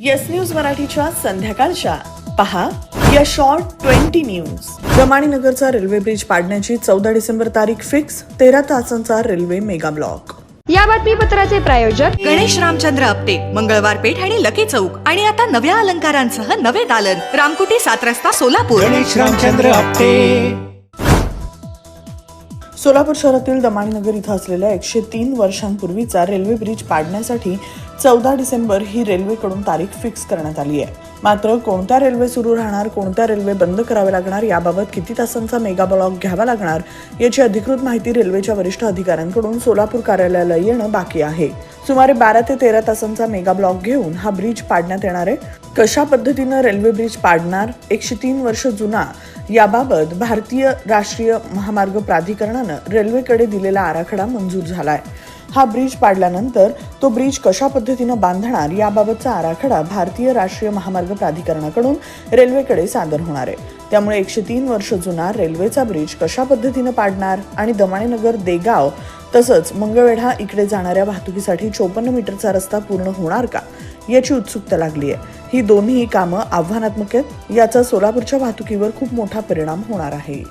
Yes news मराठीच्या संध्याकाळच्या. पहा या शॉर्ट ट्वेंटी न्यूज रमाणीनगरचा रेल्वे ब्रिज पाडण्याची चौदा डिसेंबर तारीख फिक्स तेरा तासांचा रेल्वे मेगा ब्लॉक या बातमीपत्राचे प्रायोजक गणेश रामचंद्र आपटे मंगळवार पेठ आणि लकी चौक. आणि आता नव्या अलंकारांसह नवे दालन. रामकुटी सात रस्ता सोलापूर. गणेश रामचंद्र आपटे. सोलापूर शहरातील दमाणनगर इथं असलेल्या एकशे तीन वर्षांपूर्वीचा रेल्वे ब्रिज पाडण्यासाठी चौदा डिसेंबर ही रेल्वेकडून तारीख फिक्स करण्यात आली आहे. मात्र कोणत्या रेल्वे सुरू राहणार कोणत्या रेल्वे बंद कराव्या लागणार याबाबत किती तासांचा मेगा ब्लॉक घ्यावा लागणार याची अधिकृत माहिती रेल्वेच्या वरिष्ठ अधिकाऱ्यांकडून सोलापूर कार्यालयाला येणं बाकी आहे. सुमारे बारा ते तेरा तासांचा मेगा ब्लॉक घेऊन हा ब्रिज पाडण्यात येणार आहे. कशा पद्धतीनं रेल्वे ब्रिज पाडणार एकशे तीन वर्ष जुना याबाबत भारतीय राष्ट्रीय महामार्ग प्राधिकरणानं रेल्वेकडे दिलेला आराखडा मंजूर झालाय. हा ब्रिज पाडल्यानंतर तो ब्रिज कशा पद्धतीनं बांधणार याबाबतचा आराखडा भारतीय राष्ट्रीय महामार्ग प्राधिकरणाकडून रेल्वेकडे सादर होणार आहे. त्यामुळे एकशे तीन वर्ष जुना रेल्वेचा ब्रिज कशा पद्धतीनं पाडणार आणि दमाणेनगर देगाव तसंच मंगळवेढा इकडे जाणाऱ्या वाहतुकीसाठी चोपन्न मीटरचा रस्ता पूर्ण होणार का याची उत्सुकता लागली आहे. ही दोन्ही कामं आव्हानात्मक आहेत. याचा सोलापूरच्या वाहतुकीवर खूप मोठा परिणाम होणार आहे.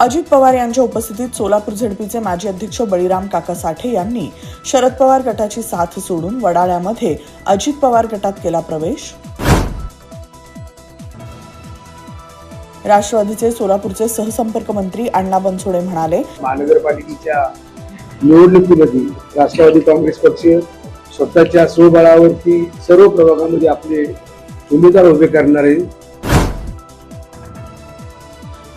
अजित पवार यांच्या उपस्थितीत सोलापूर झडपीचे माजी अध्यक्ष बळीराम काका साठे यांनी शरद पवार गटाची साथ सोडून वडाळ्यामध्ये अजित पवार गटात केला प्रवेश. राष्ट्रवादीचे सोलापूरचे सहसंपर्क मंत्री अण्णा बनसोडे म्हणाले महानगरपालिकेच्या निवडणुकीमध्ये राष्ट्रवादी काँग्रेस पक्ष स्वतःच्या स्वबळावरती सर्व प्रभागामध्ये आपले उमेदवार उभे करणारे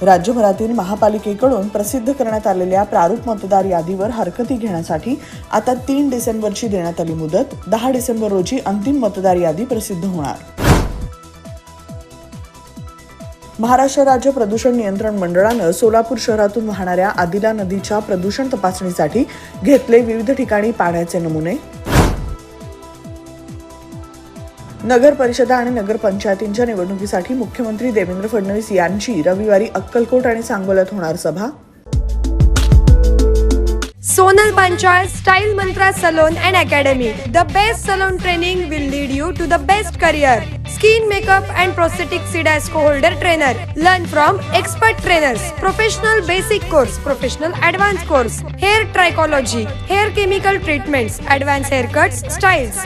राज्यभरातील महापालिकेकडून प्रसिद्ध करण्यात आलेल्या प्रारूप मतदार यादीवर हरकती घेण्यासाठी आता तीन डिसेंबरची देण्यात आली मुदत. दहा डिसेंबर रोजी अंतिम मतदार यादी प्रसिद्ध होणार. महाराष्ट्र राज्य प्रदूषण नियंत्रण मंडळानं सोलापूर शहरातून वाहणाऱ्या आदिला नदीच्या प्रदूषण तपासणीसाठी घेतले विविध ठिकाणी पाण्याचे नमुने. नगर परिषदा आणि नगरपंचायतींच्या निवडणुकीसाठी मुख्यमंत्री देवेंद्र फडणवीस यांची रविवारी अक्कलकोट आणि सांगोल्यात होणार सभा. Sonal Panchal style mantra salon and academy. The best salon training will lead you to the best career. Skin makeup and prosthetic CIDESCO holder trainer. Learn from expert trainers. Professional basic course professional advance course. Hair trichology hair chemical treatments advance hair cuts styles.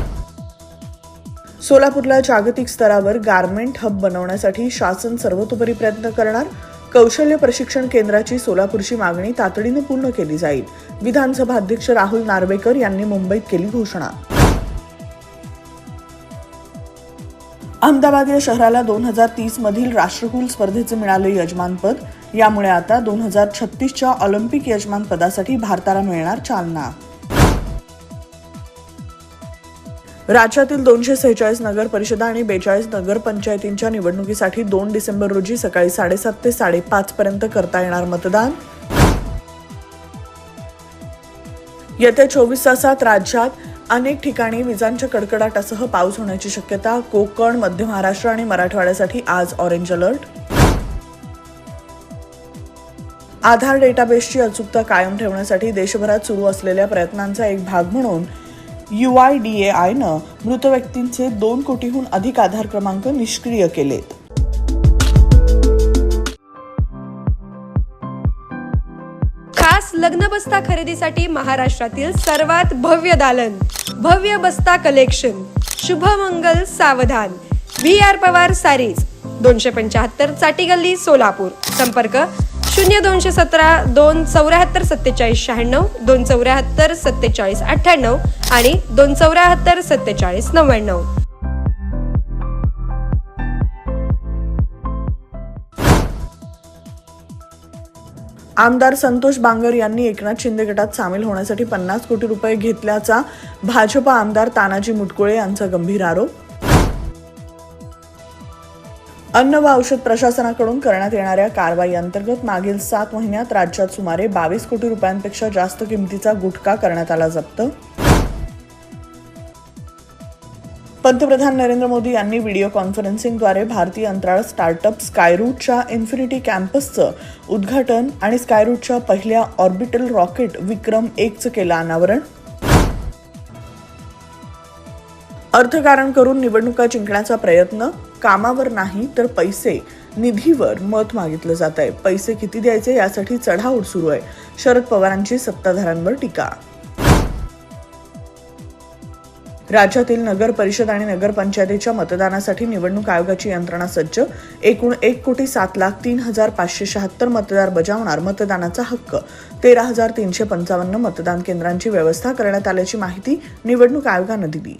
सोलापूरला जागतिक स्तरावर garment hub बनवण्यासाठी शासन सर्वतोपरी प्रयत्न करणार. कौशल्य प्रशिक्षण केंद्राची सोलापूरची मागणी तातडीनं पूर्ण केली जाईल. विधानसभा अध्यक्ष राहुल नार्वेकर यांनी मुंबईत केली घोषणा. अहमदाबाद या शहराला दोन हजार तीस मधील राष्ट्रकुल स्पर्धेचे मिळाले यजमानपद यामुळे आता दोन हजार छत्तीसच्या ऑलिम्पिक यजमानपदासाठी भारताला मिळणार चालना. राज्यातील दोनशे सेहेचाळीस नगर परिषदा आणि बेचाळीस नगरपंचायतींच्या निवडणुकीसाठी दोन डिसेंबर रोजी सकाळी साडेसात ते साडेपाच पर्यंत करता येणार मतदान. येत्या चोवीस तासात राज्यात अनेक ठिकाणी विजांच्या कडकडाटासह पाऊस होण्याची शक्यता कोकण मध्य महाराष्ट्र आणि मराठवाड्यासाठी आज ऑरेंज अलर्ट. आधार डेटाबेसची अचूकता कायम ठेवण्यासाठी देशभरात सुरू असलेल्या प्रयत्नांचा एक भाग म्हणून यू आय डी ए आयनं मृत व्यक्तींचे दोन कोटीहून अधिक आधार क्रमांक निष्क्रिय केलेत. खास लग्न बस्ता खरेदीसाठी महाराष्ट्रातील सर्वात भव्य दालन भव्य बस्ता कलेक्शन शुभमंगल सावधान व्ही आर पवार सारीज दोनशे पंच्याहत्तर चाटी गल्ली सोलापूर. संपर्क शून्य दोनशे सतरा दोन चौऱ्याहत्तर सत्तेचाळीस शहाण्णव दोन चौऱ्याहत्तर सत्तेचाळीस अठ्ठ्याण्णव आणि दोन चौऱ्याहत्तर सत्तेचाळीस नव्याण्णव. आमदार संतोष बांगर यांनी एकनाथ शिंदे गटात सामील होण्यासाठी पन्नास कोटी रुपये घेतल्याचा भाजपा आमदार तानाजी मुटकुळे यांचा गंभीर आरोप. अन्न व औषध प्रशासनाकडून करण्यात येणाऱ्या कारवाई अंतर्गत मागील सात महिन्यात राज्यात सुमारे बावीस कोटी रुपयांपेक्षा जास्त किमतीचा गुटखा करण्यात आला जप्त. पंतप्रधान नरेंद्र मोदी यांनी व्हिडिओ कॉन्फरन्सिंगद्वारे भारतीय अंतराळ स्टार्टअप स्कायरूटच्या इन्फिनिटी कॅम्पसचं उद्घाटन आणि स्कायरूटच्या पहिल्या ऑर्बिटल रॉकेट विक्रम एकचं केलं अनावरण. अर्थकारण करून निवडणुका जिंकण्याचा प्रयत्न कामावर नाही तर पैसे निधीवर मत मागितलं जात आहे पैसे किती द्यायचे यासाठी चढाओढ सुरू आहे. शरद पवारांची सत्ताधाऱ्यांवर टीका. राज्यातील नगर परिषद आणि नगरपंचायतीच्या मतदानासाठी निवडणूक आयोगाची यंत्रणा सज्ज. एकूण एक कोटी सात लाख तीन हजार पाचशे शहात्तर मतदार बजावणार मतदानाचा हक्क. तेरा हजार तीनशे पंचावन्न मतदान केंद्रांची व्यवस्था करण्यात आल्याची माहिती निवडणूक आयोगानं दिली.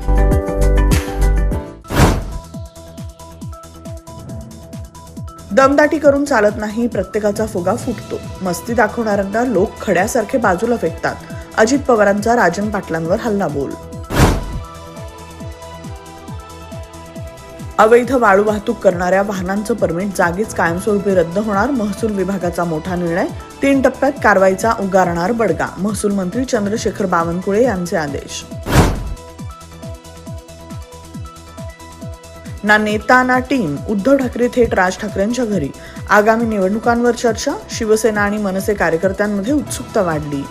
दमदाटी करून चालत नाही प्रत्येकाचा फुगा फुटतो. मस्ती दाखवणाऱ्यांना लोक खड्यासारखे बाजूला फेकतात. अजित पवारांचा राजन पाटलांवर हल्ला बोल अवैध वाळू वाहतूक करणाऱ्या वाहनांचं परमिट जागीच कायमस्वरूपी रद्द होणार महसूल विभागाचा मोठा निर्णय तीन टप्प्यात कारवाईचा उगारणार बडगा महसूल मंत्री चंद्रशेखर बावनकुळे यांचे आदेश. ना नेता ना टीम उद्धव ठाकरे थेट राज ठाकरेंच्या घरी. आगामी निवडणुकांवर चर्चा शिवसेना आणि मनसे कार्यकर्त्यांमध्ये उत्सुकता वाढली.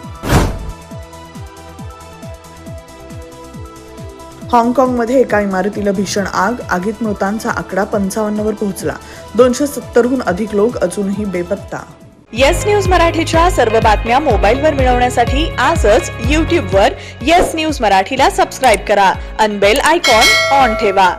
हाँगकाँगमध्ये एका इमारतीला भीषण आग आगीत मृतांचा आकडा पंचावन्नवर पोहोचला. दोनशे सत्तरहून अधिक लोक अजूनही बेपत्ता. येस न्यूज मराठीच्या सर्व बातम्या मोबाईलवर मिळवण्यासाठी आजच यूट्यूबवर येस न्यूज मराठीला सबस्क्राईब करा. अनबेल आयकॉन ऑन ठेवा.